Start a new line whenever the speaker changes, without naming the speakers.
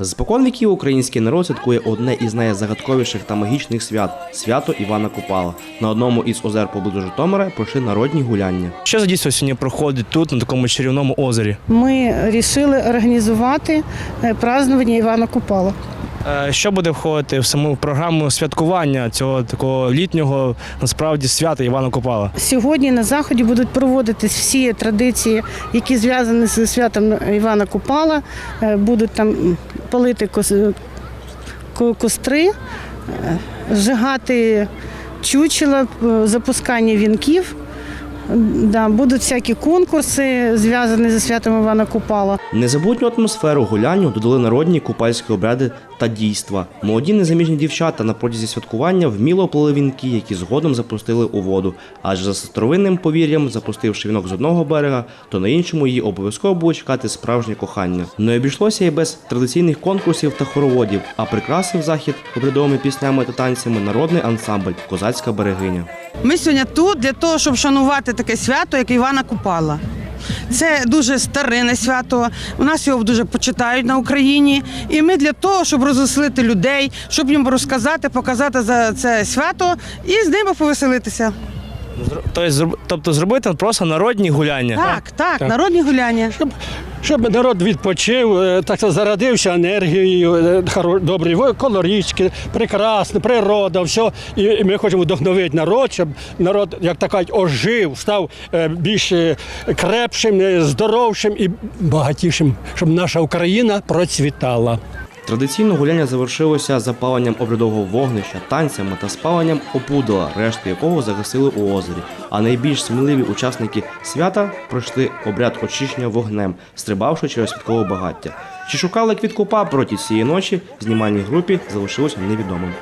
З покон віків український народ святкує одне із найзагадковіших та магічних свят свято Івана Купала. На одному із озер поблизу Житомира пройшли народні гуляння.
Що за дійство сьогодні проходить тут, на такому чарівному озері?
Ми вирішили організувати е, празднування Івана Купала.
Е, Що буде входити в саму програму святкування цього такого літнього насправді свята Івана Купала?
Сьогодні на заході будуть проводитись всі традиції, які зв'язані з святом Івана Купала. Е, Будуть там палити кос- костри, е, зжигати чучела, запускання вінків. Да, будуть всякі конкурси, зв'язані зі святом Івана Купала.
Незабутню атмосферу гулянню додали народні купальські обряди та дійства. Молоді незаміжні дівчата на протязі святкування вміло плели вінки, які згодом запустили у воду. Адже за старовинним повір'ям, запустивши вінок з одного берега, то на іншому її обов'язково було чекати справжнє кохання. Не обійшлося і без традиційних конкурсів та хороводів, а прикрасив захід обрядовими піснями та танцями народний ансамбль Козацька берегиня.
Ми сьогодні тут для того, щоб шанувати таке свято, як Івана Купала. Це дуже старине свято. У нас його дуже почитають на Україні. І ми для того, щоб розвеселити людей, щоб їм розказати, показати за це свято і з ними повеселитися.
Тобто, зроб- тобто зробити просто народні гуляння.
Так, так,
Так.
народні гуляння.
Щоб народ відпочив, е, так сказати, енергією, е, добрі колорічки, прекрасна природа, все. І ми хочемо вдохновити народ, щоб народ, як так кажуть, ожив, став е, більш крепшим, здоровшим і багатішим, щоб наша Україна процвітала.
Традиційно гуляння завершилося запаленням обрядового вогнища, танцями та спаленням опудала, решту якого загасили у озері. А найбільш сміливі учасники свята пройшли обряд очищення вогнем, стрибавши через святкове багаття. Чи шукали квіткупа проти цієї ночі, знімальній групі залишилося невідомим.